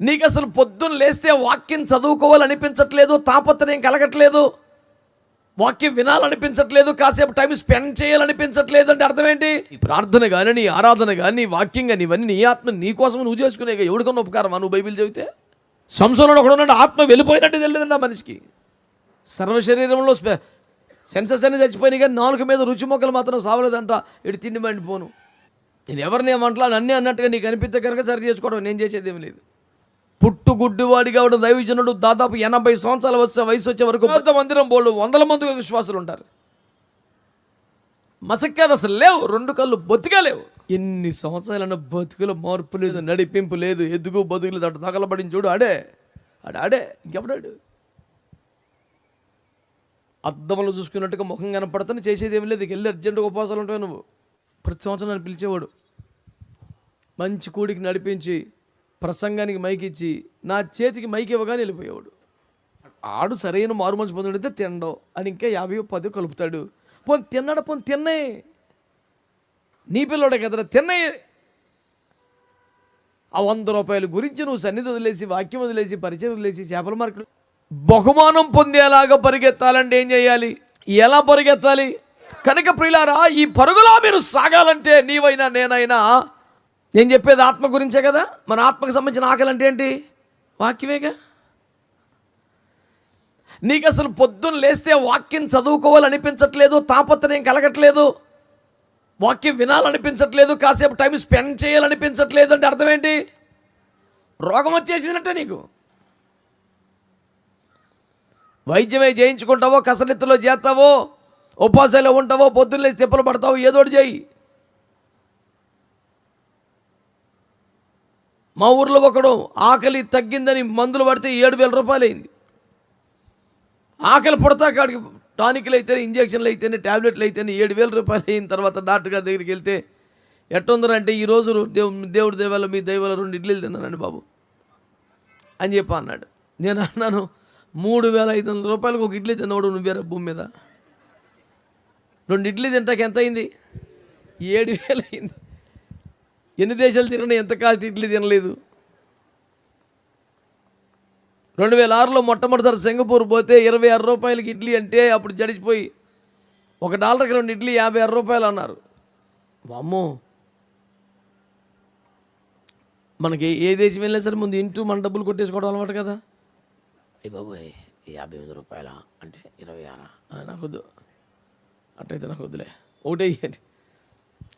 నీకు అసలు పొద్దున్న లేస్తే వాక్యం చదువుకోవాలనిపించట్లేదు తాపత్రయం కలగట్లేదు. వాక్యం వినాలనిపించట్లేదు కాసేపు టైం స్పెండ్ చేయాలనిపించట్లేదు అంటే అర్థం ఏంటి ఈ ప్రార్థన కానీ నీ ఆరాధన కానీ నీ వాక్యం కానీ ఇవన్నీ నీ ఆత్మ నీ కోసం నువ్వు చేసుకునే ఎవడికన్నా ఉపకారం నువ్వు బైబిల్ చదివితే? సంసోనుడు ఒకడు ఉన్నాడు ఆత్మ వెళ్ళిపోయినట్టు తెలియదండి ఆ మనిషికి. సర్వ శరీరంలో సెన్సెస్ అన్ని చచ్చిపోయినాయి కానీ నాలుగు మీద రుచి మొక్కలు మాత్రం సావలేదంట. ఇటు తిండి మండిపోను. నేను ఎవరిని ఏమంటలా నన్నే అన్నట్టుగా నీకు అనిపిస్తే కనుక సరి చేసుకోవడం నేను చేసేది ఏం లేదు. పుట్టు గుడ్డివాడిగా ఉన్న దైవజనుడు దాదాపు ఎనభై సంవత్సరాల వచ్చే వయసు వచ్చే వరకు పెద్ద మందిరం బోళ్ళు వందల మంది విశ్వాసులు ఉంటారు. మసక్కాదు అసలు లేవు. రెండు కళ్ళు బొత్తిగా లేవు. ఎన్ని సంవత్సరాలన్న బతుకులో మార్పు లేదు నడిపింపు లేదు ఎదుగు బతుకులు అటు తగలబడిన చూడు ఆడే ఆడే ఆడే ఇంకెవడాడు? అద్దంలో చూసుకున్నట్టుగా ముఖం కనపడుతుంది చేసేది ఏమి లేదు. వెళ్ళి అర్జెంటుగా ఉపవాసాలు ఉంటావు నువ్వు. ప్రతి సంవత్సరం నన్ను పిలిచేవాడు. మంచి కూడికి నడిపించి ప్రసంగానికి మైక్ ఇచ్చి నా చేతికి మైక్ ఇవ్వగానే వెళ్ళిపోయేవాడు. ఆడు సరైన మారు మంచి పొందితే తినడం అని ఇంకా యాభై పది కలుపుతాడు. పోని తిన్నాడు? పోను తిన్నే. నీ పిల్లోడే కదరా తిన్నయ్యే ఆ వంద రూపాయల గురించి నువ్వు సన్నిధి వదిలేసి వాక్యం వదిలేసి పరిచయం వదిలేసి చేపల మార్కెట్ బహుమానం పొందేలాగా పరిగెత్తాలంటే ఏం చేయాలి? ఎలా పరిగెత్తాలి? కనుక ప్రియులారా ఈ పరుగులా మీరు సాగాలంటే నీవైనా నేనైనా నేను చెప్పేది ఆత్మ గురించే కదా? మన ఆత్మకు సంబంధించిన ఆకలి అంటే ఏంటి? వాక్యమేగా? నీకు అసలు పొద్దున్న లేస్తే వాక్యం చదువుకోవాలనిపించట్లేదు తాపత్రయం కలగట్లేదు వాక్యం వినాలనిపించట్లేదు కాసేపు టైం స్పెండ్ చేయాలనిపించట్లేదు అంటే అర్థం ఏంటి రోగం వచ్చేసిందంటే నీకు. వైద్యమే చేయించుకుంటావో కసరత్తులో చేస్తావో ఉపాసాలో ఉంటావో పొద్దున్న లేచి తిప్పలు పడతావో ఏదోటి చేయి. మా ఊర్లో ఒకడు ఆకలి తగ్గిందని మందులు పడితే ఏడు వేల రూపాయలు అయింది ఆకలి పుడతా కాడికి టానిక్లు అయితేనే ఇంజక్షన్లు అయితేనే ట్యాబ్లెట్లు అయితేనే ఏడు వేల రూపాయలు అయిన తర్వాత డాక్టర్ గారి దగ్గరికి వెళ్తే ఎట్టుందరంటే ఈరోజు దేవు దేవుడి దేవాల మీ దైవాల రెండు ఇడ్లీలు తిన్నానండి బాబు అని చెప్పి అన్నాడు. నేను అన్నాను మూడు వేల ఐదు వందల రూపాయలకు ఒక ఇడ్లీ తిన్నవాడు నువ్వేరా భూమి మీద? రెండు ఇడ్లీ తింటాక ఎంత అయింది ఏడు వేలు అయింది ఎన్ని దేశాలు తిరిగినా ఎంత కాస్ట్ ఇడ్లీ తినలేదు. రెండు వేల ఆరులో మొట్టమొదటిసారి సింగపూర్ పోతే ఇరవై ఆరు రూపాయలకి ఇడ్లీ అంటే అప్పుడు జడిచిపోయి ఒక డాలర్కి రెండు ఇడ్లీ యాభై ఆరు రూపాయలు అన్నారు. వామ్మో. మనకి ఏ దేశం వెళ్ళినా సరే ముందు ఇంటూ మన డబ్బులు కొట్టేసుకోవడం అలవాటు కదా. ఏ బాబోయ్ యాభై ఎనిమిది రూపాయల? అంటే ఇరవై ఆరా? నాకు వద్దు అట్టయితే నాకు వద్దులే ఒకటే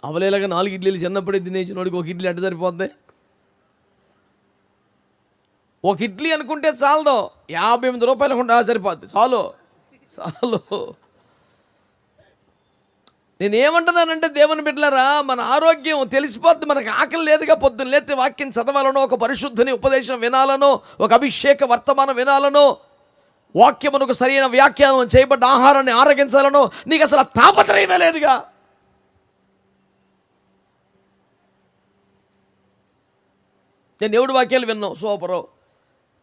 అవలేలాగా నాలుగు ఇడ్లీలు చిన్నప్పుడే తినేసిన వాడికి ఒక ఇడ్లీ అడ్డు సరిపోద్ది. ఒక ఇడ్లీ అనుకుంటే చాలదో. యాభై ఎనిమిది రూపాయలు అనుకుంటే సరిపోద్ది. చాలు. చాలు. నేను ఏమంటున్నానంటే దేవుని బిడ్డలరా మన ఆరోగ్యం తెలిసిపోద్ది మనకు ఆకలి లేదుగా పొద్దున్న లేతే వాక్యం చదవాలనో ఒక పరిశుద్ధని ఉపదేశం వినాలనో ఒక అభిషేక వర్తమానం వినాలనో వాక్యమునకు సరైన వ్యాఖ్యానం చేయబడ్డ ఆహారాన్ని ఆరగించాలనో నీకు అసలు తాపత్రయమే లేదుగా. నేను దేవుడి వాక్యాలు విన్నావు సూపరు.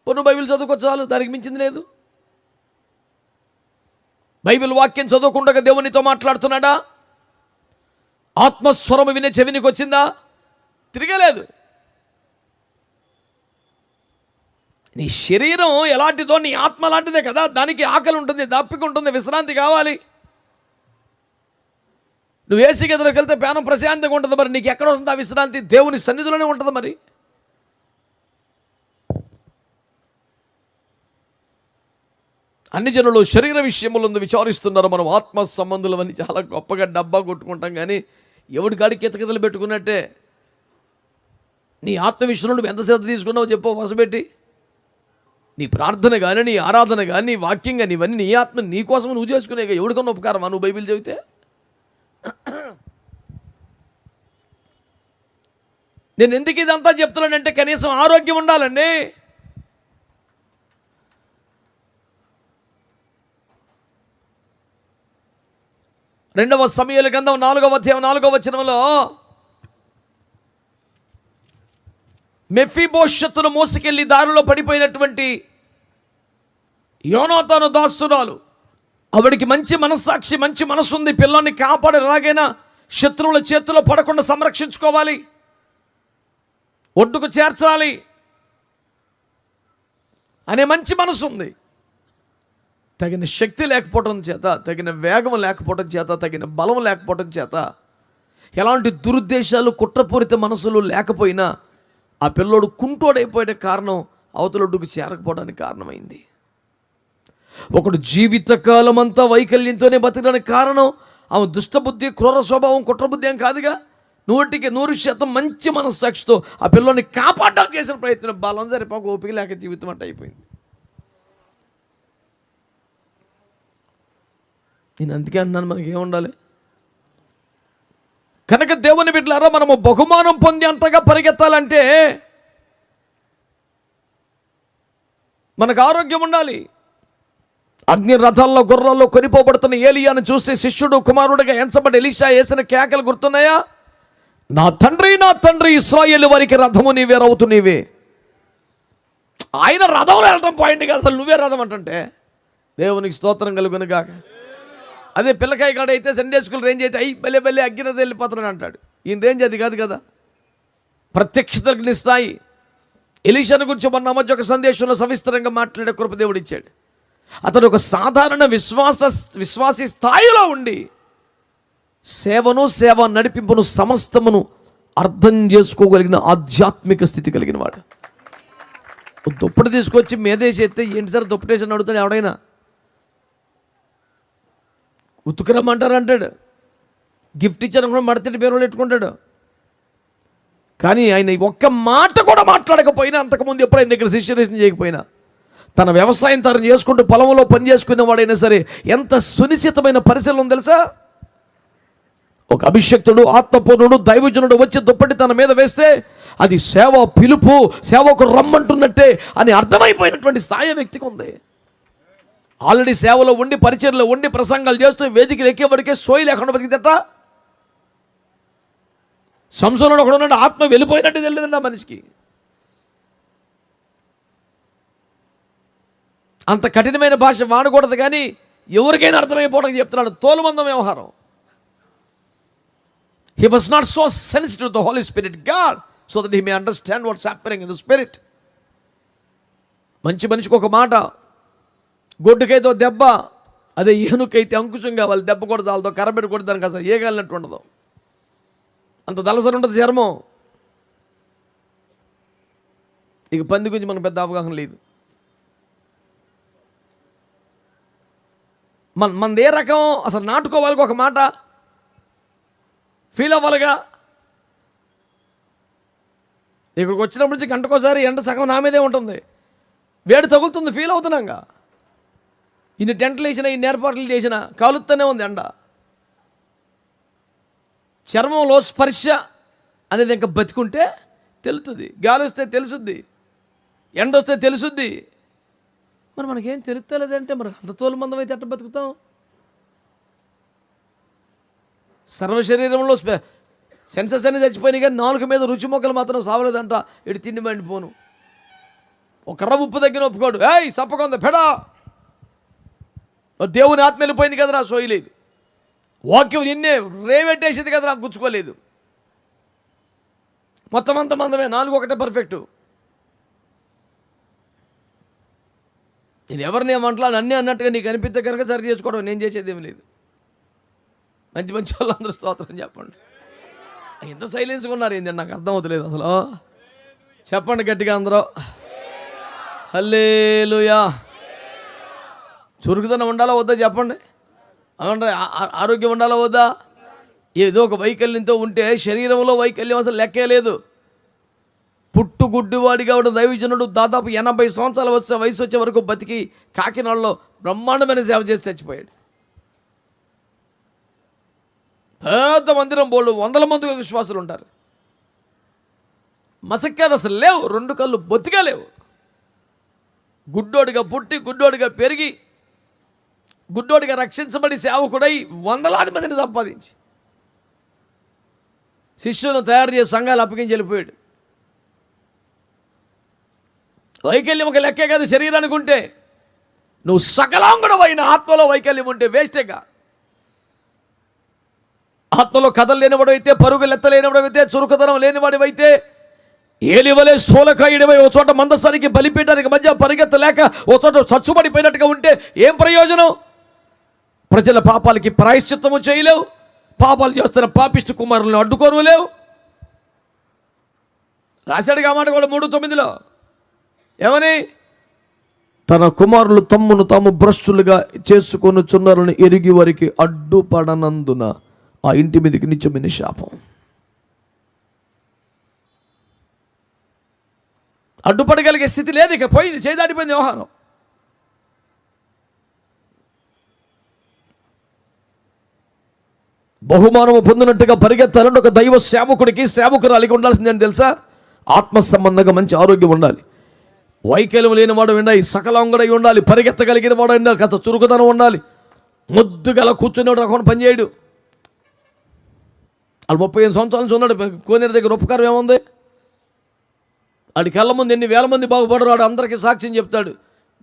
పొన్ను బైబిల్ చదువుకో చాలు దానికి మించింది లేదు. బైబిల్ వాక్యం చదువుకుండగా దేవునితో మాట్లాడుతున్నాడా? ఆత్మస్వరము వినే చెవినికి వచ్చిందా? తిరగలేదు. నీ శరీరం ఎలాంటిదో నీ ఆత్మ లాంటిదే కదా. దానికి ఆకలి ఉంటుంది దప్పిక ఉంటుంది విశ్రాంతి కావాలి. నువ్వు ఏసీ గదిలోకి వెళ్తే పేనం ప్రశాంతంగా ఉంటుంది మరి. నీకు ఎక్కడ ఉంటుంది ఆ విశ్రాంతి? దేవుని సన్నిధిలోనే ఉంటుంది మరి. అన్ని జనులు శరీర విషయములందు విచారిస్తున్నారు. మనం ఆత్మ సంబంధులమని చాలా గొప్పగా డబ్బా కొట్టుకుంటాం కానీ ఎవడి కాడికి కితకితలు పెట్టుకున్నట్టే? నీ ఆత్మ విషయంలో నువ్వు ఎంత శ్రద్ధ తీసుకున్నావు చెప్పో వసపెట్టి. నీ ప్రార్థన కానీ నీ ఆరాధన కానీ నీ వాక్యం కానీ ఇవన్నీ నీ ఆత్మ నీ కోసం నువ్వు చేసుకునే ఎవడికన్నా ఉపకారమా? నువ్వు బైబిల్ చదివితే? నేను ఎందుకు ఇదంతా చెప్తున్నానంటే కనీసం ఆరోగ్యం ఉండాలండి. రెండవ సమయాల గ్రంథం నాలుగవ అధ్యాయం నాలుగవ వచనంలో మెఫీబోషత్తును మోసుకెళ్ళి దారిలో పడిపోయినటువంటి యోనోతాను దాస్తురాలు ఆవిడికి మంచి మనస్సాక్షి మంచి మనసు ఉంది పిల్లాన్ని కాపాడి ఎలాగైనా శత్రువుల చేతిలో పడకుండా సంరక్షించుకోవాలి. ఒడ్డుకు చేర్చాలి. అనే మంచి మనసు ఉంది తగిన శక్తి లేకపోవడం చేత తగిన వేగం లేకపోవడం చేత తగిన బలం లేకపోవడం చేత ఎలాంటి దురుద్దేశాలు కుట్రపూరిత మనసులు లేకపోయినా ఆ పిల్లోడు కుంటోడైపోయే కారణం అవతలొడ్డుకు చేరకపోవడానికి కారణమైంది. ఒకడు జీవితకాలం అంతా వైకల్యంతోనే బతకడానికి కారణం ఆమె దుష్టబుద్ధి క్రూర స్వభావం కుట్రబుద్ధి ఏం కాదుగా? నూటికి నూరు శాతం మంచి మనస్సాక్షితో ఆ పిల్లోని కాపాడడానికి చేసిన ప్రయత్నం బలం సరిపోక ఓపిక లేక జీవితం అంటే అయిపోయింది నేను అందుకే అన్నాను మనకి ఏముండాలి కనుక దేవుని బిడ్డలారా మనము బహుమానం పొంది అంతగా పరిగెత్తాలంటే మనకు ఆరోగ్యం ఉండాలి. అగ్ని రథాల్లో గుర్రాల్లో కొనిపోబడుతున్న ఏలియాను చూసి శిష్యుడు కుమారుడిగా ఎంచబడి ఎలీషా వేసిన కేకలు గుర్తున్నాయా? నా తండ్రి నా తండ్రి ఇస్రాయేల్ వారికి రథము నీవే రౌతు నీవే. ఆయన రథంలో వెళ్ళటం పాయింట్ కాదు అసలు నువ్వే రథం అంటే దేవునికి స్తోత్రం కలుగునుగాక గాక. అదే పిల్లకాయ కాడ అయితే సండే స్కూల్ రేంజ్ అయితే అయ్యి బలే బలే అగ్గిరథ వెళ్ళిపోతున్నాడు అంటాడు. ఈయన రేంజ్ అది కాదు కదా. ప్రత్యక్షతని స్థాయి ఎలీషాను గురించి మొన్న మధ్య ఒక సందేశంలో సవిస్తరంగా మాట్లాడే కృపదేవుడు ఇచ్చాడు. అతను ఒక సాధారణ విశ్వాస విశ్వాసి స్థాయిలో ఉండి సేవను సేవ నడిపింపును సమస్తమును అర్థం చేసుకోగలిగిన ఆధ్యాత్మిక స్థితి కలిగిన వాడు దుప్పటి తీసుకొచ్చి మీదేసి ఎత్తే ఏంటి సార్ దుప్పటేసి అడుగుతాడు ఎవడైనా? ఉతుకురమ్మంటారు అంటాడు గిఫ్ట్ ఇచ్చాను కూడా మడతటి పేరు పెట్టుకుంటాడు కానీ ఆయన ఒక్క మాట కూడా మాట్లాడకపోయినా అంతకుముందు ఎప్పుడు ఆయన దగ్గర శిష్యరేషన్ చేయకపోయినా తన వ్యవసాయం తను చేసుకుంటూ పొలంలో పని చేసుకునే వాడైనా సరే ఎంత సునిశ్చితమైన పరిశీలన ఉంది తెలుసా? ఒక అభిషక్తుడు ఆత్మపూర్ణుడు దైవజనుడు వచ్చి దుప్పటి తన మీద వేస్తే అది సేవ పిలుపు సేవకు రమ్మంటున్నట్టే అని అర్థమైపోయినటువంటి స్థాయి వ్యక్తికి ఉంది. ఆల్రెడీ సేవలో ఉండి పరిచయలో ఉండి ప్రసంగాలు చేస్తూ వేదికలు ఎక్కేవరకే సోయి లేకుండా బతికితేట సంసంలో ఒకడు ఉన్నాడు ఆత్మ వెళ్ళిపోయినట్టు తెలియదండి ఆ మనిషికి. అంత కఠినమైన భాష వాడకూడదు కానీ ఎవరికైనా అర్థమైపోవడానికి చెప్తున్నాడు తోలుమందం వ్యవహారం. He was not so sensitive the Holy Spirit God so that he may understand what's happening in the spirit మంచి మనిషికి ఒక మాట గొడ్డుకైతే దెబ్బ అదే ఏనుకైతే అంకుశం కావాలి దెబ్బ కూడా చాలతో కరబెట్టి కూడా దానికి అసలు ఏగలినట్టు ఉండదు. అంత దళసరి ఉంటుంది చర్మం. ఇక పంది గురించి మనకు పెద్ద అవగాహన లేదు. మన మనది ఏ రకం అసలు నాటుకోవాలి ఒక మాట? ఫీల్ అవ్వాలిగా? ఇక్కడికి వచ్చినప్పటి నుంచి గంటకోసారి ఎండ సగం నా మీదే ఉంటుంది. వేడి తగులుతుంది ఫీల్ అవుతున్నాగా. ఇన్ని టెంట్లు వేసిన ఇన్ని ఏర్పాట్లు చేసిన కాలుతూనే ఉంది ఎండ. చర్మంలో స్పర్శ అనేది ఇంకా బతికుంటే తెలుస్తుంది గాలి వస్తే తెలుసుద్ది. ఎండ వస్తే తెలుసుద్ది. మరి మనకేం తెలుస్తలేదంటే మరి అంత తోలు మందం అయితే ఎట్ట బతుకుతాం? సర్వ శరీరంలో సెన్సెస్ అనేది చచ్చిపోయినాయి కానీ నాలుగు మీద రుచి మొక్కలు మాత్రం సావలేదంట. ఇటు తిండి మండిపోను ఒక రవ్వ ఉప్పు దగ్గర ఒప్పుకోడు. ఏయ్ సప్పకొంద పెడా! దేవుని ఆత్మ వెళ్ళిపోయింది కదరా సోయలేదు. వాక్యం నిన్నే రేవెట్టేసింది కదరా గుచ్చుకోలేదు. మొత్తం అంత మందమే నాలుగు ఒకటే పర్ఫెక్ట్ నేను ఎవరిని ఏమంటలా అన్నీ అన్నట్టుగా నీకు అనిపిస్తే కనుక సరి చేసుకోవడం నేను చేసేది ఏమి లేదు. మంచి మంచి వాళ్ళందరూ స్తోత్రం చెప్పండి. ఎంత సైలెన్స్గా ఉన్నారు ఏంటి నాకు అర్థం అవుతలేదు అసలు. చెప్పండి గట్టిగా అందరూ. హల్లేలుయా. చురుకుదనం ఉండాలా వద్దా చెప్పండి? అవునండి ఆరోగ్యం ఉండాలా వద్దా? ఏదో ఒక వైకల్యంతో ఉంటే శరీరంలో వైకల్యం అసలు లెక్కే లేదు. పుట్టుగుడ్డివాడిగా ఉన్న దైవజనుడు దాదాపు ఎనభై సంవత్సరాల వచ్చే వయసు వచ్చే వరకు బతికి కాకినాడలో బ్రహ్మాండమైన సేవ చేసి చచ్చిపోయాడు. పెద్ద మందిరం బోళ్ళు వందల మంది విశ్వాసులు ఉంటారు. మసక్కాదు అసలు లేవు రెండు కళ్ళు బొత్తిగా లేవు. గుడ్డోడిగా పుట్టి గుడ్డోడిగా పెరిగి గుడ్డోడిగా రక్షించబడి సేవకుడై వందలాది మందిని సంపాదించి. శిష్యులను తయారు చేసి సంఘాలు అప్పగించి వెళ్ళిపోయాడు. వైకల్యం ఒక లెక్కే కాదు శరీరానికి ఉంటే. నువ్వు సకలాంగుడు అయిన ఆత్మలో వైకల్యం ఉంటే వేస్టేగా. ఆత్మలో కథలు లేనివాడు అయితే పరుగులు ఎత్తలేనివాడు అయితే చురుకుదనం లేనివాడివైతే ఏలివలే స్థూలకాయుడివై ఓ చోట మందస్థానికి బలిపీటానికి మధ్య పరిగెత్తలేక ఓ చోట చచ్చుబడిపోయినట్టుగా ఉంటే ఏం ప్రయోజనం? ప్రజల పాపాలకి ప్రాయశ్చిత్తము చేయలేవు. పాపాలు చేస్తున్న పాపిష్టి కుమారులను అడ్డుకోను లేవు రాశాడు కామాట కూడా మూడు తొమ్మిదిలో. ఏమని? తన కుమారులు తమ్మును తాము భ్రష్టులుగా చేసుకొని చున్నారని ఎరిగి వారికి అడ్డుపడనందున ఆ ఇంటి మీదకి నిత్యమైన శాపం. అడ్డుపడగలిగే స్థితి లేదు ఇక. పోయింది చేదాడిపోయింది వ్యవహారం. బహుమానము పొందినట్టుగా పరిగెత్తాలని ఒక దైవ సేవకుడికి సేవకురాలికి ఉండాల్సిందని తెలుసా? ఆత్మ సంబంధంగా మంచి ఆరోగ్యం ఉండాలి. వైకల్యం లేని వాడు ఉండాలి సకలాంగుడై ఉండాలి పరిగెత్తగలిగిన వాడు ఉండాలి కథ చురుకుదనం ఉండాలి. ముద్దుగల కూర్చునేవాడు రకం పనిచేయడు వాళ్ళు ముప్పై ఐదు సంవత్సరాల నుంచి ఉన్నాడు కోనేరు దగ్గర ఉపకారం ఏముంది? ఆడికి ముందు ఎన్ని వేల మంది బాగుపడరు వాడు అందరికీ సాక్ష్యం చెప్తాడు.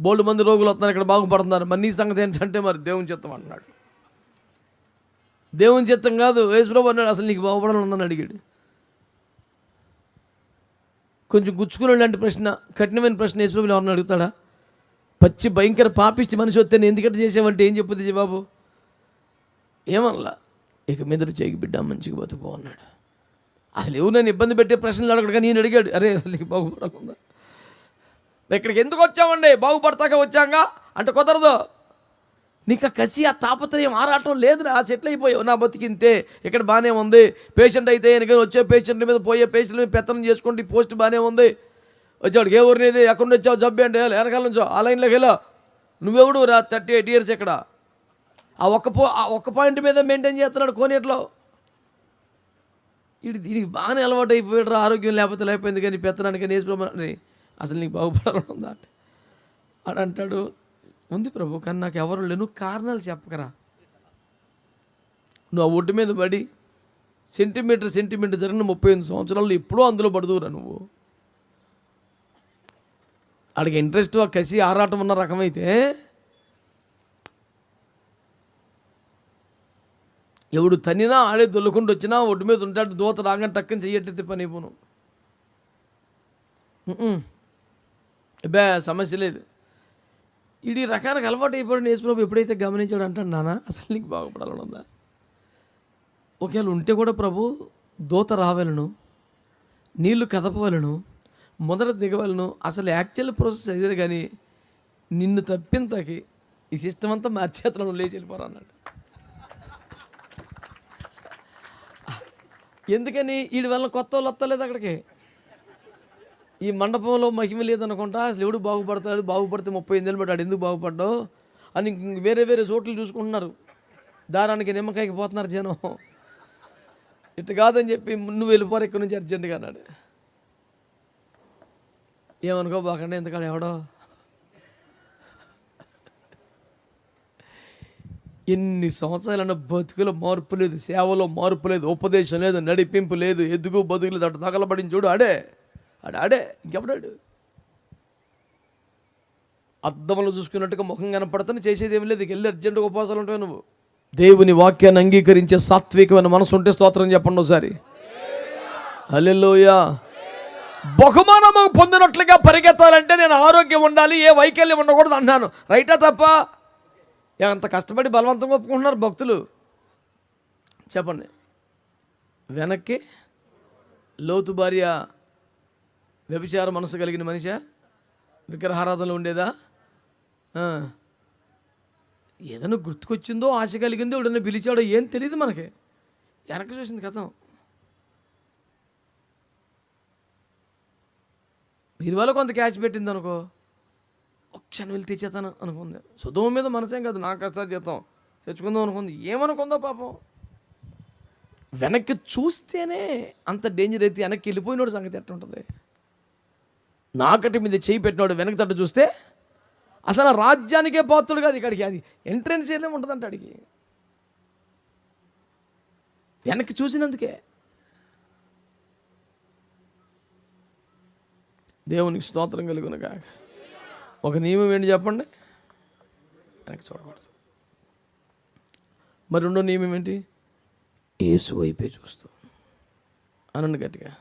బోల్డ్ మంది రోగులు వస్తున్నారు ఇక్కడ బాగుపడుతున్నారు. మరి నీ సంగతి ఏంటంటే మరి దేవుని చెప్తాం అన్నాడు దేవుని చిత్తం కాదు. యేసుప్రభు అన్నాడు అసలు నీకు బాగుపడాలని ఉందని అడిగాడు. కొంచెం గుచ్చుకుని లాంటి ప్రశ్న కఠినమైన ప్రశ్న యేసుప్రభుని ఎవరిని అడుగుతాడా? పచ్చి భయంకర పాపిష్టి మనిషి వస్తే నేను ఎందుకంటే చేసావంటే ఏం చెప్పుద్ది జవాబు? ఏమనలా? ఇక మీద చేయి బిడ్డ మంచిగా బతుకో అన్నాడు. అసలు ఎవరు నేను ఇబ్బంది పెట్టే ప్రశ్నలు అడగడు కానీ నేను అడిగాడు అరే అసలు నీకు బాగుపడకుండా ఇక్కడికి ఎందుకు వచ్చామండి? బాగుపడతాక వచ్చాంగా? అంటే కుదరదు. నీకు ఆ కసి ఆ తాపత్రయం ఆరాటం లేదురా ఆ సెటిల్ అయిపోయావు. నా బతికింతే ఇక్కడ బాగానే ఉంది. పేషెంట్ అయితే ఎందుకని వచ్చే పేషెంట్ మీద పోయే పేషెంట్ మీద పెత్తనం చేసుకోండి పోస్ట్ బాగానే ఉంది. వచ్చాడు ఏ ఊరినిది ఎక్కడి నుంచి వచ్చావు? జబ్బి అంటే వెనకాల నుంచో? ఆ లైన్లోకి వెళ్ళా. నువ్వెవడు రా? థర్టీ ఎయిట్ ఇయర్స్ ఇక్కడ. ఆ ఒక్క పో ఆ ఒక్క పాయింట్ మీద మెయింటైన్ చేస్తున్నాడు కోనేట్లో. ఇది దీనికి బాగానే అలవాటు అయిపోయాడు రా. ఆరోగ్యం లేకపోతే లేకపోయింది కానీ పెత్తనానికి నేర్చుకోమని అసలు నీకు బాగుపడాలని ఉందా? అంటే అంటాడు ఉంది ప్రభు కానీ నాకు ఎవరు లేను కారణాలు చెప్పకరా. నువ్వు ఆ ఒడ్డు మీద పడి సెంటీమీటర్ సెంటీమీటర్ జరిగిన ముప్పై ఎనిమిది సంవత్సరాలు ఎప్పుడూ అందులో పడుతురా నువ్వు. అడిగి ఇంట్రెస్ట్ ఆ కసి ఆరాటం ఉన్న రకమైతే ఎవడు తనినా ఆడే దొల్లుకుంటూ వచ్చినా ఒడ్డు మీద ఉంటాడు దూత రాగానే టక్కని చెయ్యట్టు పని అయిపోను. బే సమస్య లేదు. ఇది రకానికి అలవాటు అయిపోయిన యేసుప్రభు. ఎప్పుడైతే గమనించాడు అంటాడు నాన్న అసలు నీకు బాగుపడాలని ఉందా? ఒకవేళ ఉంటే కూడా ప్రభు దూత రావాలను నీళ్ళు కదపవలను మొదట దిగవలను అసలు యాక్చువల్ ప్రాసెస్ అదే కానీ నిన్ను తప్పింతకి ఈ సిస్టమ్ అంతా మార్చేతలను లేచి వెళ్ళిపోరా అన్నాడు. ఎందుకని? వీడి వల్ల కొత్త వాళ్ళు వస్తలేదు అక్కడికి? ఈ మండపంలో మహిమ లేదనుకుంటా. అసలు ఎవడు బాగుపడతాడు? బాగుపడితే ముప్పై ఎనిమిది పడ్డాడు. ఎందుకు బాగుపడ్డావు? అని వేరే వేరే చోట్లు చూసుకుంటున్నారు. దారానికి నిమ్మకాయకి పోతున్నారు జనం. ఇటు కాదని చెప్పి నువ్వు వెళ్ళిపోరు ఇక్కడి నుంచి అర్జెంటుగా అన్నాడు. ఏమనుకో బాకండి ఎందుకంటే ఎవడో? ఎన్ని సంవత్సరాలైన బతుకులో మార్పు లేదు సేవలో మార్పు లేదు ఉపదేశం లేదు నడిపింపు లేదు ఎదుగు బతుకులు లేదు అటు తగలబడిన చూడు ఆడే. ఆడు ఆడే ఇంకెవడాడు? అద్దంలో చూసుకున్నట్టుగా ముఖం కనపడుతుంది చేసేది ఏం లేదు వెళ్ళి అర్జెంటుగా ఉపవాసాలు ఉంటావు నువ్వు? దేవుని వాక్యాన్ని అంగీకరించే సాత్వికమైన మనసు ఉంటే స్తోత్రం చెప్పండి ఒకసారి. హల్లెలూయా. బహుమానము పొందినట్లుగా పరిగెత్తాలంటే నేను ఆరోగ్యం ఉండాలి ఏ వైకల్యం ఉండకూడదు అన్నాను రైటా తప్ప? అంత కష్టపడి బలవంతంగా ఒప్పుకుంటున్నారు భక్తులు. చెప్పండి. వెనక్కి లోతు భార్య వ్యభిచార మనసు కలిగిన మనిషా? విగ్రహారాధనలో ఉండేదా? ఏదైనా గుర్తుకొచ్చిందో ఆశ కలిగిందో ఎవడన్నా పిలిచాడో ఏం తెలియదు మనకి. వెనక్కి చూసింది కథం. మీరు వల్ల కొంత క్యాచ్ పెట్టింది అనుకో ఒక క్షణం వెళ్ళి తెచ్చేతాను అనుకుంది. సుధం మీద మనసేం కాదు నా కష్టాలు చేద్దాం తెచ్చుకుందాం అనుకుంది. ఏమనుకుందో పాపం. వెనక్కి చూస్తేనే అంత డేంజర్ అయితే వెనక్కి వెళ్ళిపోయినోడు సంగతి ఎట్టుంటుంది? ఉంటుంది నాకటి మీద చేయి పెట్టినోడు వెనక తట్టు చూస్తే అసలు ఆ రాజ్యానికే పోతుడు కాదు ఇక్కడికి. అది ఎంట్రెన్స్ ఏదేమి ఉంటుందంట అడిగి. వెనక్కి చూసినందుకే. దేవునికి స్తోత్రం కలుగునగా ఒక నియమం ఏంటి చెప్పండి? వెనక్కి చూడకూడదు. మరి రెండో నియమం ఏంటి? ఏసు వైపే చూస్తూ. అనండి గట్టిగా.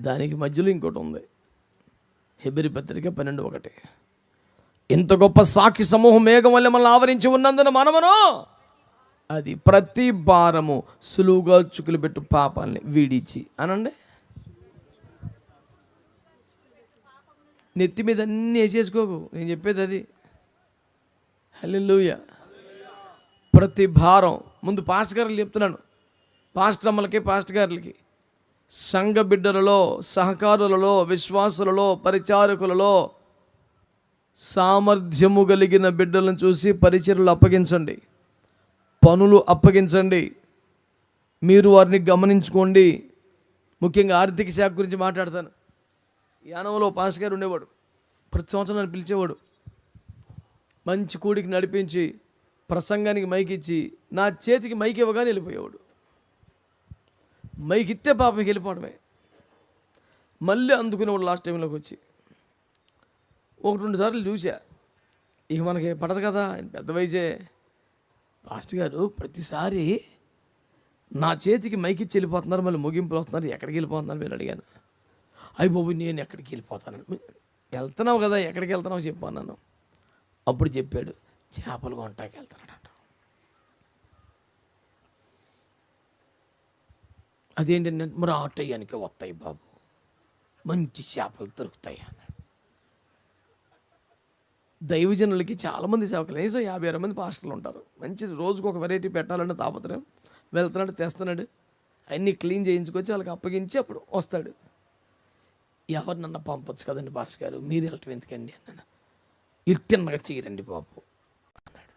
దానికి మధ్యలో ఇంకోటి ఉంది. హెబిరి పత్రిక పన్నెండు ఒకటి. ఇంత గొప్ప సాక్షి సమూహం మేఘం వల్ల మనల్ని ఆవరించి ఉన్నందున మనమును అది ప్రతి భారము సులువుగా చుకులు పెట్టు పాపాలని వీడిచి. అనండి? నెత్తి మీద అన్నీ వేసేసుకోకు. నేను చెప్పేది అది. హల్లెలూయా. ప్రతి భారం. ముందు పాస్ట్ గారు చెప్తున్నాను. పాస్టర్ అమ్మలకి పాస్ట్ గారులకి సంఘ బిడ్డలలో సహకారులలో విశ్వాసులలో పరిచారకులలో సామర్థ్యము కలిగిన బిడ్డలను చూసి పరిచర్లు అప్పగించండి. పనులు అప్పగించండి. మీరు వారిని గమనించుకోండి. ముఖ్యంగా ఆర్థిక శాఖ గురించి మాట్లాడతాను. యానంలో పాస్ గారు ఉండేవాడు. ప్రతి సంవత్సరం నన్ను పిలిచేవాడు. మంచి కూడికి నడిపించి ప్రసంగానికి మైక్ ఇచ్చి నా చేతికి మైక్ ఇవ్వగానే వెళ్ళిపోయేవాడు. మైకిత్తే ఇస్తే పాపం వెళ్ళిపోవడమే. మళ్ళీ అందుకునేవాడు లాస్ట్ టైంలోకి వచ్చి. ఒకటి రెండు సార్లు చూసా ఇక మనకి పడదు కదా పెద్ద వయసే. పాస్టర్ గారు ప్రతిసారి నా చేతికి మైకి ఇచ్చి వెళ్ళిపోతున్నారు మళ్ళీ ముగింపులు వస్తున్నారు ఎక్కడికి వెళ్ళిపోతున్నారు మీరు అడిగాను. అయ్యి బాబు నేను ఎక్కడికి వెళ్ళిపోతాను వెళ్తున్నావు కదా ఎక్కడికి వెళ్తున్నావు చెప్పాను అప్పుడు చెప్పాడు చేపలు కొంటాకి వెళ్తున్నాడు. అదేంటంటే మరి ఆ టయానికి వస్తాయి బాబు. మంచి చేపలు దొరుకుతాయి అన్నాడు దైవజనులకి చాలామంది సేవకులు కనీసం యాభై అరవై మంది పాస్టర్లు ఉంటారు. మంచిది రోజుకు ఒక వెరైటీ పెట్టాలని తాపత్రయం. వెళ్తున్నాడు తెస్తున్నాడు. అన్నీ క్లీన్ చేయించుకొచ్చి వాళ్ళకి అప్పగించి అప్పుడు వస్తాడు. ఎవరు నన్ను పంపొచ్చు కదండి భాష గారు? మీరు వెళ్ళటం ఎందుకండి అన్నాను ఇది తిన్నగా చేయరండి బాబు అన్నాడు.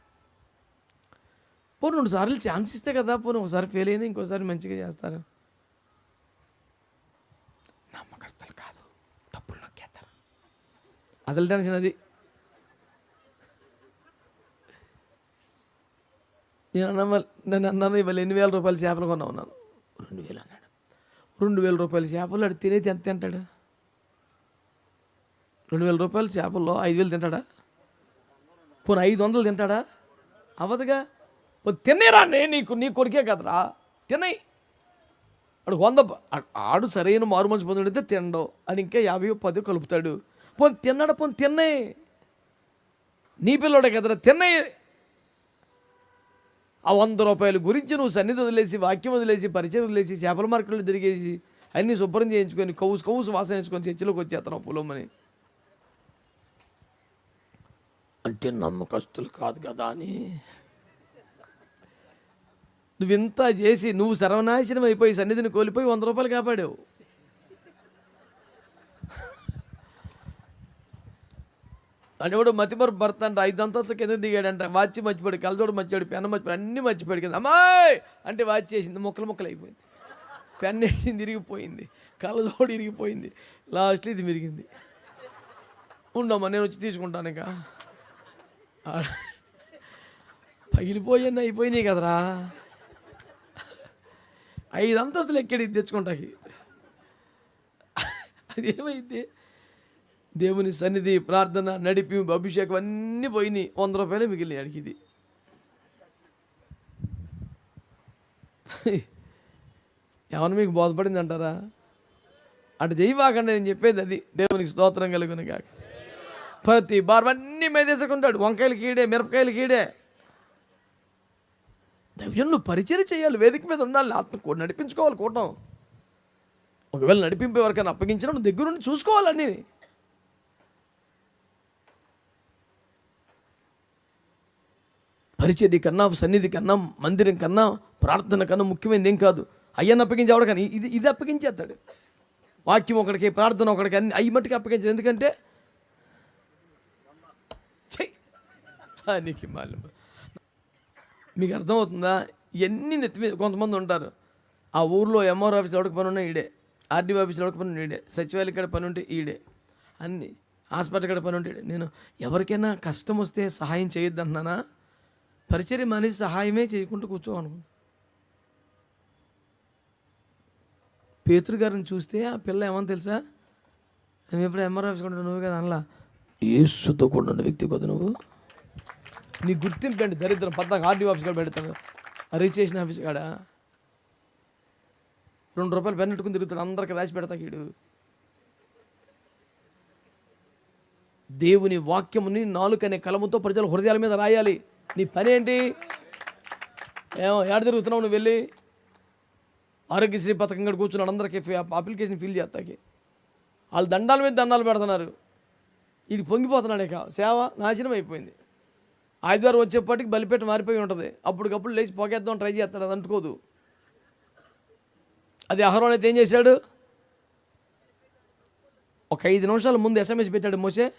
పోను రెండు సార్లు ఛాన్స్ ఇస్తే కదా పోనీ ఒకసారి ఫెయిల్ అయినా ఇంకోసారి మంచిగా చేస్తారు నమ్మకస్తులు కాదు డబ్బులు నొక్కేస్తారు అసలు టెన్షన్ అది. నేను అన్న నేను అన్నాను ఇవాళ ఎన్ని వేల రూపాయల చేపలు కొన్నా ఉన్నాను రెండు వేలు అన్నాడు. రెండు వేల రూపాయల చేపలు అడు తినేది ఎంత తింటాడు? రెండు వేల రూపాయల చేపల్లో ఐదు వేలు తింటాడా? పోనీ ఐదు వందలు తింటాడా? అవ్వదుగా. తినేరా నీకు నీ కొరికే కదరా. తినయి అడు వంద ఆడు సరైన మారు మంచి పొందుడితే తినడు అని ఇంకా యాభై పది కలుపుతాడు. పోని తిన్నాడు? పోని తిన్నాయి నీ పిల్లోడే కదరా తిన్నాయి ఆ వంద రూపాయల గురించి నువ్వు సన్నిధి వదిలేసి వాక్యం వదిలేసి పరిచయం వదిలేసి చేపల మార్కెట్లు తిరిగేసి అన్నీ శుభ్రం చేయించుకొని కౌసు కౌసు వాసన వేసుకొని చర్చిలోకి వచ్చేస్తున్నావు పొలమని అంటే నమ్మకస్తులు కాదు కదా అని. నువ్వు ఇంత చేసి నువ్వు సర్వనాశనం అయిపోయి సన్నిధిని కోల్పోయి వంద రూపాయలు కాపాడావు. అనేవాడు మతిమరు భర్త అంట ఐదు అంతస్తుల కింద దిగాడంట. వాచి మర్చిపోయాడు కలదోడు మర్చిపోయాడు పెన్న మర్చిపోయాడు అన్నీ మర్చిపోయాడు కింద. అమ్మాయి! అంటే వాచ్ చేసింది ముక్కలు ముక్కలు అయిపోయింది. పెన్ వేసింది ఇరిగిపోయింది కలదోడు ఇరిగిపోయింది లాస్ట్లో ఇది మిరిగింది ఉండమ్మా నేను వచ్చి తీసుకుంటాను ఇక. పగిలిపోయాను అయిపోయినాయి కదరా. ఐదు అంతస్తులు ఎక్కడి తెచ్చుకుంటాకి అది ఏమైంది దేవుని సన్నిధి ప్రార్థన నడిపి అభిషేకం అన్నీ పోయినాయి. వంద రూపాయలే మిగిలినాయి అడిగి ఇది. ఏమన్నా మీకు బోధపడింది అంటారా? అటు చేయవాకండి నేను చెప్పేది అది. దేవునికి స్తోత్రం కలుగును కాక ప్రతి బార్ అన్నీ మేదేసుకుంటాడు వంకాయలు కీడే మిరపకాయలు కీడే. దైవజనులు పరిచయం చేయాలి. వేదిక మీద ఉండాలి. ఆత్మ నడిపించుకోవాలి కూటం. ఒకవేళ నడిపింపే వరకైనా అప్పగించిన నువ్వు దగ్గరుండి చూసుకోవాలన్నీ పరిచర్య కన్నా సన్నిధి కన్నా మందిరం కన్నా ప్రార్థన కన్నా ముఖ్యమైనది ఏం కాదు. అయ్యని అప్పగించేవాడు కానీ ఇది ఇది అప్పగించేస్తాడు. వాక్యం ఒకడికి ప్రార్థన ఒకడికి అన్ని అయ్యి మట్టుకు అప్పగించాడు ఎందుకంటే చెయ్యి నీకు మీకు అర్థమవుతుందా? ఎన్ని నెత్తి మీద కొంతమంది ఉంటారు. ఆ ఊర్లో ఎంఆర్ ఆఫీస్ ఎవరికి పని ఉన్నా ఈడే. ఆర్డీ ఆఫీస్ ఎవరికి పని ఈడే. సచివాలయ కాడ పని ఉంటే ఈడే. అన్ని హాస్పిటల్ కాడ పని ఉంటే నేను ఎవరికైనా కష్టం వస్తే సహాయం చేయొద్దు పరిచర్య మనిషి సహాయమే చేయకుండా కూర్చోమను పేతురు గారిని చూస్తే ఆ పిల్ల ఏమని తెలుసా? నేను ఎప్పుడు ఎంఆర్ఎఫ్ కొంటా నువ్వు కదా అనలా. ఏసుతో కూడిన వ్యక్తి కదా నువ్వు? నీ గుర్తింపు అండి దరిద్రం. పద్దాక ఆర్డీ ఆఫీస్ కాడ పెడతాను. రిజిస్ట్రేషన్ ఆఫీస్ కాడ. రెండు రూపాయలు పెన్నెట్టుకుని తిరుగుతాడు. అందరికి రాసి పెడతా వీడు దేవుని వాక్యముని నాలుకనే కలముతో ప్రజల హృదయాల మీద రాయాలి. నీ పని ఏంటి ఏమో ఏడ తిరుగుతున్నావు నువ్వు వెళ్ళి? ఆరోగ్యశ్రీ పథకం కూడా కూర్చున్నాడు అందరికీ అప్లికేషన్ ఫిల్ చేస్తాకి వాళ్ళు దండాల మీద దండాలు పెడుతున్నారు. ఇది పొంగిపోతున్నాడు ఇక. సేవ నాశనం అయిపోయింది. ఆదివారం వచ్చేప్పటికి బలిపేట మారిపోయి ఉంటుంది. అప్పటికప్పుడు లేచి పొగేద్దాం ట్రై చేస్తాడు అది అంటుకోదు. అది అహరోన్ అయితే ఏం చేశాడు? ఒక ఐదు నిమిషాల ముందు ఎస్ఎంఎస్ పెట్టాడు మోసే.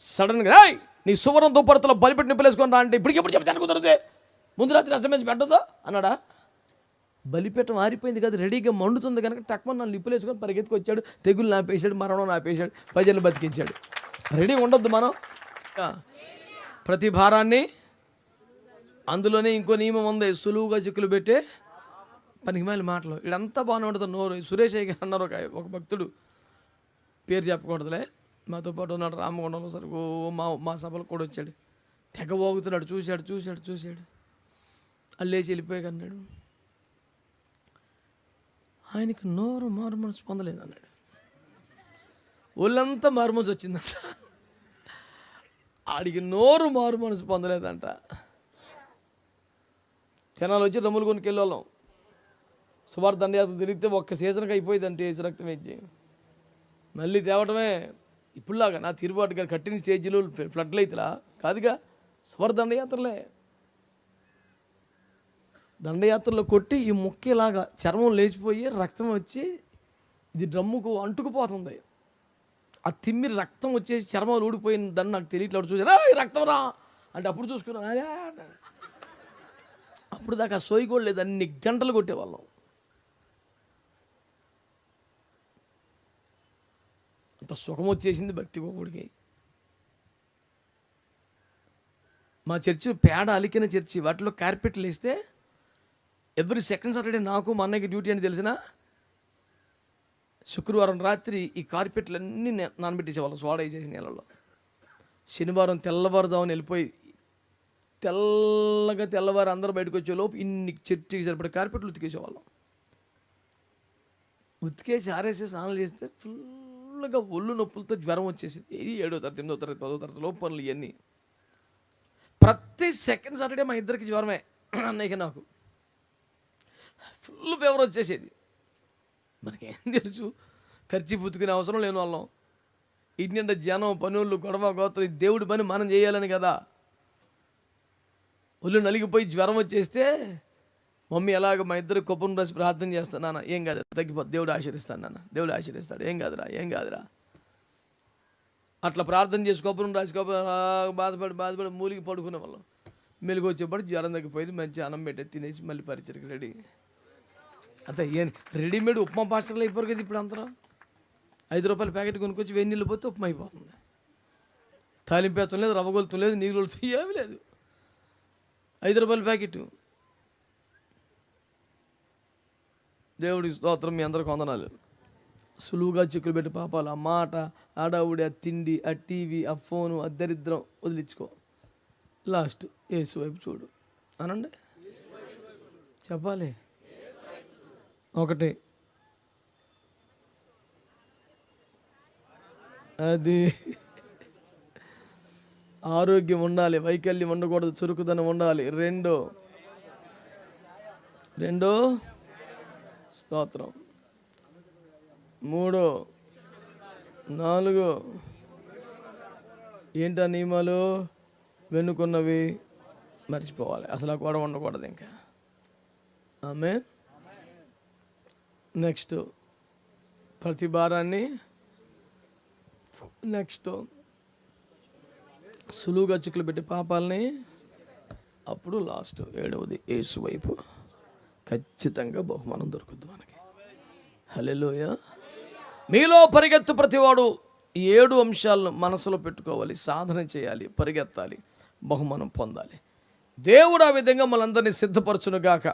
సడన్గా రాయ్ నీ సువర్ణ దుప్పడతలో బలిపెట్టి నిప్పలేసుకొని రా అంటే ఇప్పటికి ఎప్పుడు చెప్తే కుదరదే ముందు రాత్రి ఎస్ఎంఎస్ పెట్టొద్దా? అన్నాడా? బలిపేట మారిపోయింది కదా రెడీగా మండుతుంది కనుక టక్మన్ నన్ను నిప్పులేసుకొని పరిగెత్తుకు వచ్చాడు తెగులు నాపేశాడు మరణం నాపేశాడు ప్రజలు బతికించాడు. రెడీ ఉండొద్దు మనం. ప్రతి భారాన్ని అందులోనే ఇంకో నియమం ఉంది సులువుగా చిక్కులు పెట్టే పనికి మాటలు. ఇదంతా బాగానే ఉంటుంది నోరు. సురేష్ అయ్య గారు అన్నారు ఒక ఒక భక్తుడు. పేరు చెప్పకూడదులే. మాతో పాటు ఉన్నాడు రామగుండంలో సరే. ఓ మా మా సభలకు కూడా వచ్చాడు. తెగ పోగుతున్నాడు చూశాడు చూశాడు చూశాడు. అల్లేసి వెళ్ళిపోయాక అన్నాడు ఆయనకి నోరు మారు మనసు పొందలేదు అన్నాడు. ఒళ్ళంతా మారుమనసు వచ్చిందంట. ఆడికి నోరు మారు మనసు పొందలేదంట జనాలు వచ్చి రమ్ములు కొనుక్కి వెళ్ళేవాళ్ళం. సుమారు దండయాత్ర తిరిగితే ఒక్క సీజన్కి అయిపోయిందంటే అంటే రక్తం ఇచ్చి మళ్ళీ తేవటమే ఇప్పుడులాగా నా తిరుగుబాటు గారు కట్టిన స్టేజీలు ఫ్లడ్లు అయితేలా కాదుగా సుమారు దండయాత్రలే. దండయాత్రలో కొట్టి ఈ ముక్కలాగా చర్మం లేచిపోయి రక్తం వచ్చి ఇది డ్రమ్ముకు అంటుకుపోతుంది. ఆ తిమ్మిరి రక్తం వచ్చేసి చర్మాలు ఊడిపోయిన దాన్ని నాకు తెలియట్లేదు. చూసారా ఈ రక్తం రా! అంటే అప్పుడు చూసుకున్నాను అప్పుడు దాకా సోయి కూడా లేదు అన్ని గంటలు కొట్టేవాళ్ళం. అంత సుఖం వచ్చేసింది భక్తి గోకుడికి మా చర్చి పేడ అలికిన చర్చి వాటిలో కార్పెట్లు వేస్తే ఎవ్రీ సెకండ్ సాటర్డే నాకు మా అన్నయ్యకి డ్యూటీ అని తెలిసిన శుక్రవారం రాత్రి ఈ కార్పెట్లు అన్నీ నే- నానబెట్టేసేవాళ్ళం సోడా వేసేసి నీళ్ళలో శనివారం తెల్లవారుజామున వెళ్ళిపోయి తెల్లగా తెల్లవారు అందరూ బయటకు వచ్చే లోపు ఇన్ని చర్చికి సరిపడే కార్పెట్లు ఉతికేసేవాళ్ళం. ఉతికేసి ఆర్ఎస్ఎస్ స్నానాలు చేస్తే ఫుల్ ఫుల్గా ఒళ్ళు నొప్పులతో జ్వరం వచ్చేసింది. ఇది ఏడో తరగతి ఎనిమిదో తరగతి పదో తరగతి లోపు పనులు ఇవన్నీ ప్రతి సెకండ్ సాటర్డే మా ఇద్దరికి జ్వరమే. అన్నయ్యకి నాకు ఫుల్ ఫీవర్ వచ్చేసేది. మనకేం తెలుసు? ఖర్చు పుచ్చుకునే అవసరం లేని వాళ్ళం. ఇంటింటే జనం పనులు గొడవ గోత్రం దేవుడి పని మనం చేయాలని కదా. ఒళ్ళు నలిగిపోయి జ్వరం వచ్చేస్తే మమ్మీ ఎలాగ మా ఇద్దరు కొప్పను రాసి ప్రార్థన చేస్తాను నాన్న ఏం కాదు తగ్గిపోతుంది దేవుడు ఆశీర్స్తాను నాన్న దేవుడు ఆశీర్స్తాడు ఏం కాదురా ఏం కాదురా. అట్లా ప్రార్థన చేసి కొబ్బరి రాసి కొబ్బరి బాధపడి బాధపడి మూలికి పడుకునే వాళ్ళం. మెలుగు వచ్చేప్పుడు జ్వరం తగ్గిపోయింది మంచి అన్నం పెట్టే తినేసి మళ్ళీ పరిచయకి రెడీ. అంతే ఏం రెడీమేడ్ ఉప్మా పాస్టర్లు అయిపోరు కదా ఇప్పుడు అందరూ. ఐదు రూపాయల ప్యాకెట్ కొనుక్కొచ్చి వెయ్యి నీళ్ళు పోతే ఉప్మా అయిపోతుంది. తాలింపేతం లేదు రవ్వ లేదు నీళ్ళు ఏమీ లేదు. ఐదు రూపాయల ప్యాకెట్. దేవుడి స్తోత్రం మీ అందరికి వందనాలు. సులువుగా చిక్కులు పెట్టి పాపాలు ఆ మాట ఆడావుడి ఆ తిండి ఆ టీవీ ఆ ఫోను ఆ దరిద్రం వదిలించుకో. లాస్ట్ ఏసు వైపు చూడు. అనండి? చెప్పాలి? ఒకటి. అది ఆరోగ్యం ఉండాలి వైకల్యం ఉండకూడదు చురుకుదనం ఉండాలి. రెండో. రెండో. స్తోత్రం. మూడు నాలుగు ఏంటా నియమాలు? వెనుకున్నవి మర్చిపోవాలి. అసలు కూడా ఉండకూడదు ఇంకా. ఆమె నెక్స్ట్ ప్రతి భారాన్ని నెక్స్ట్ సులువుగా చిక్కులు పెట్టి పాపాలని అప్పుడు లాస్ట్ ఏడవది ఏసు వైపు. ఖచ్చితంగా బహుమానం దొరుకుద్ది మనకి. హలెలోయ మీలో పరిగెత్తు ప్రతివాడు ఈ ఏడు అంశాలను మనసులో పెట్టుకోవాలి సాధన చేయాలి పరిగెత్తాలి బహుమానం పొందాలి. దేవుడు ఆ విధంగా మనందరినీ సిద్ధపరచునుగాక.